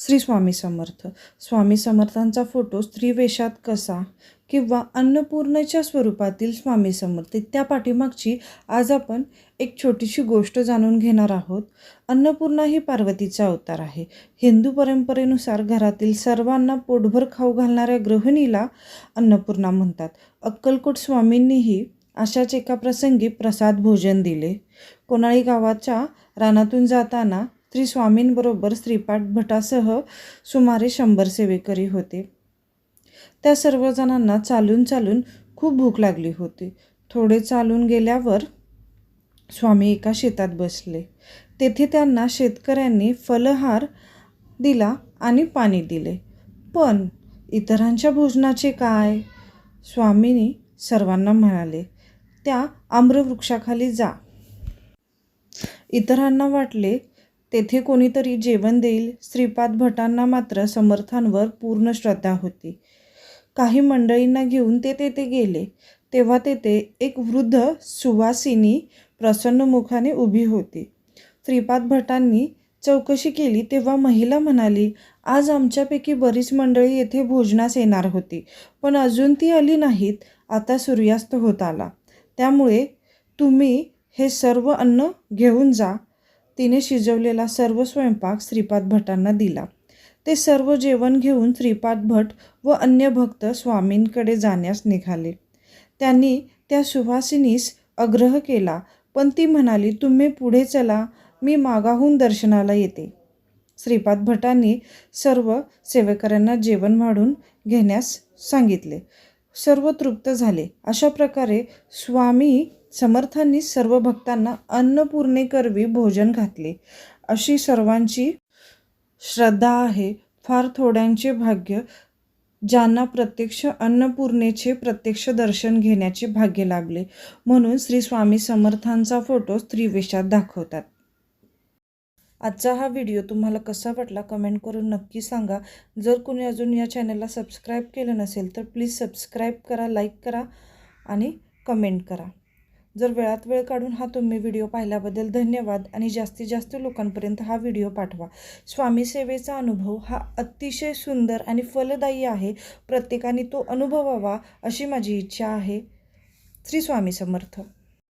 श्री स्वामी समर्थ. स्वामी समर्थांचा photo स्त्री वेशात कसा किंवा अन्नपूर्णेच्या स्वरूपातील स्वामी समर्थ त्या पाठीमागची आज आपण एक छोटीशी गोष्ट जाणून घेणार आहोत. अन्नपूर्णा ही पार्वतीचा अवतार आहे. हिंदू परंपरेनुसार घरातील सर्वांना पोटभर खाऊ घालणाऱ्या गृहिणीला अन्नपूर्णा म्हणतात. अक्कलकोट स्वामींनीही अशाच एका प्रसंगी प्रसाद भोजन दिले. कोणाळी गावाच्या रानातून जाताना श्री स्वामींबरोबर श्रीपाठ भटासह सुमारे शंभर सेवेकरी होते. त्या सर्वजणांना चालून चालून खूप भूक लागली होती. थोडे चालून गेल्यावर स्वामी एका शेतात बसले. तेथे त्यांना शेतकऱ्यांनी फलहार दिला आणि पाणी दिले. पण इतरांच्या भोजनाचे काय? स्वामींनी सर्वांना म्हणाले त्या आम्रवृक्षाखाली जा. इतरांना वाटले तेथे कोणीतरी जेवण देईल. श्रीपाद भटांना मात्र समर्थांवर पूर्ण श्रद्धा होती. काही मंडळींना घेऊन ते तेथे गेले. तेव्हा तेथे एक वृद्ध सुवासिनी प्रसन्नमुखाने उभी होती. श्रीपाद भटांनी चौकशी केली तेव्हा महिला म्हणाली आज आमच्यापैकी बरीच मंडळी येथे भोजनास येणार होती पण अजून ती आली नाहीत. आता सूर्यास्त होत आला. त्यामुळे तुम्ही हे सर्व अन्न घेऊन जा. तिने शिजवलेला सर्व स्वयंपाक श्रीपाद भटांना दिला. ते सर्व जेवण घेऊन श्रीपाद भट व अन्य भक्त स्वामींकडे जाण्यास निघाले. त्यांनी त्या सुवासिनीस आग्रह केला पण ती म्हणाली तुम्ही पुढे चला मी मागाहून दर्शनाला येते. श्रीपाद भटांनी सर्व सेवेकऱ्यांना जेवण वाढून घेण्यास सांगितले. सर्व तृप्त झाले. अशा प्रकारे स्वामी समर्थांनी सर्व भक्तांना अन्नपूर्णेकरवी भोजन घातले. अशी सर्वांची श्रद्धा आहे. फार थोड्यांचे भाग्य ज्यांना प्रत्यक्ष अन्नपूर्णेचे प्रत्यक्ष दर्शन घेण्याचे भाग्य लाभले म्हणून श्री स्वामी समर्थांचा फोटो स्त्रीवेशात दाखवतात. आजचा हा व्हिडिओ तुम्हाला कसा वाटला कमेंट करून नक्की सांगा. जर कोणी अजून या चॅनलला सबस्क्राईब केलं नसेल तर प्लीज सबस्क्राईब करा लाईक करा आणि कमेंट करा. जर वेळात वेळ काढून हा तुम्ही व्हिडिओ पाहिल्याबद्दल धन्यवाद आणि जास्तीत जास्त लोकांपर्यंत हा व्हिडिओ पाठवा. स्वामी सेवेचा अनुभव हा अतिशय सुंदर आणि फलदायी आहे. प्रत्येकाने तो अनुभवावा अशी माझी इच्छा आहे. श्री स्वामी समर्थ.